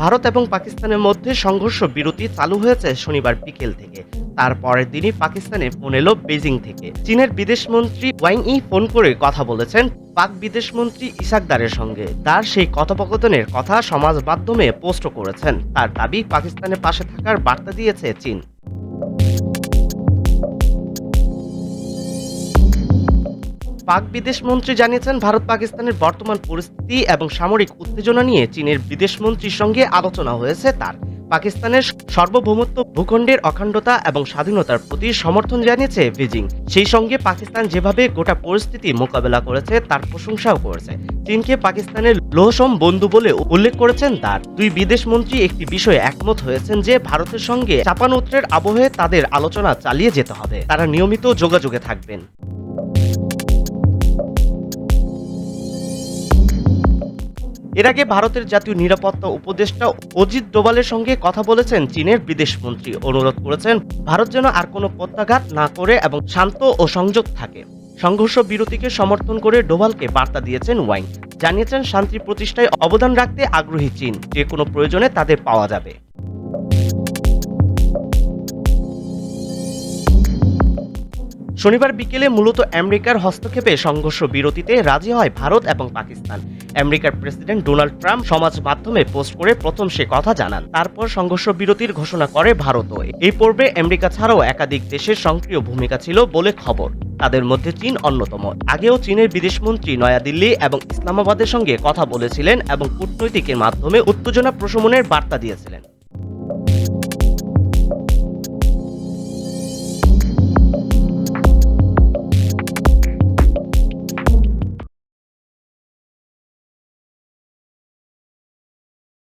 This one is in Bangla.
ভারত এবং পাকিস্তানের মধ্যে সংঘর্ষ বিরতি চালু হয়েছে শনিবার বিকেল থেকে। তার পরের দিনই পাকিস্তানে ফোন এলো বেজিং থেকে। চীনের বিদেশমন্ত্রী ওয়াং ই ফোন করে কথা বলেছেন পাক বিদেশমন্ত্রী ইসাকদারের সঙ্গে। তার সেই কথোপকথনের কথা সমাজ মাধ্যমে পোস্ট করেছেন। তার দাবি, পাকিস্তানের পাশে থাকার বার্তা দিয়েছে চীন। পাক বিদেশমন্ত্রী জানিয়েছেন, ভারত পাকিস্তানের বর্তমান পরিস্থিতি এবং সামরিক উত্তেজনা নিয়ে চীনের বিদেশমন্ত্রীর সঙ্গে আলোচনা হয়েছে তার। পাকিস্তানের সার্বভৌমত্ব ভূখণ্ডের অখণ্ডতা এবং স্বাধীনতার প্রতি সমর্থন জানিয়েছে বেজিং। সেই সঙ্গে পাকিস্তান যেভাবে গোটা পরিস্থিতি মোকাবেলা করেছে, তার প্রশংসাও করেছে। চীনকে পাকিস্তানের লোহসম বন্ধু বলে উল্লেখ করেছেন তার। দুই বিদেশমন্ত্রী একটি বিষয়ে একমত হয়েছেন যে, ভারতের সঙ্গে চাপানোত্রের আবহে তাদের আলোচনা চালিয়ে যেতে হবে। তারা নিয়মিত যোগাযোগে থাকবেন। এর আগে ভারতের জাতীয় নিরাপত্তা উপদেষ্টা অজিত ডোভালের সঙ্গে কথা বলেছেন চীনের বিদেশমন্ত্রী অনুরোধ করেছেন, ভারত যেন আর কোনো প্রত্যাঘাত না করে এবং শান্ত ও সংযোগ থাকে। সংঘর্ষ বিরতিকে সমর্থন করে ডোভালকে বার্তা দিয়েছেন ওয়াইং জানিয়েছেন, শান্তি প্রতিষ্ঠায় অবদান রাখতে আগ্রহী চীন। যে কোনো প্রয়োজনে তাদের পাওয়া যাবে। শনিবার বিকেলে মূলত আমেরিকার হস্তক্ষেপে সংঘর্ষ বিরতিতে রাজি হয় ভারত এবং পাকিস্তান। আমেরিকার প্রেসিডেন্ট ডোনাল্ড ট্রাম্প সমাজ মাধ্যমে পোস্ট করে প্রথম সে কথা জানান। তারপর সংঘর্ষ বিরতির ঘোষণা করে ভারতও। এই পর্বে আমেরিকা ছাড়াও একাধিক দেশের সক্রিয় ভূমিকা ছিল বলে খবর। তাদের মধ্যে চীন অন্যতম। আগেও চীনের বিদেশমন্ত্রী নয়াদিল্লি এবং ইসলামাবাদের সঙ্গে কথা বলেছিলেন এবং কূটনৈতিকের মাধ্যমে উত্তেজনা প্রশমনের বার্তা দিয়েছিলেন।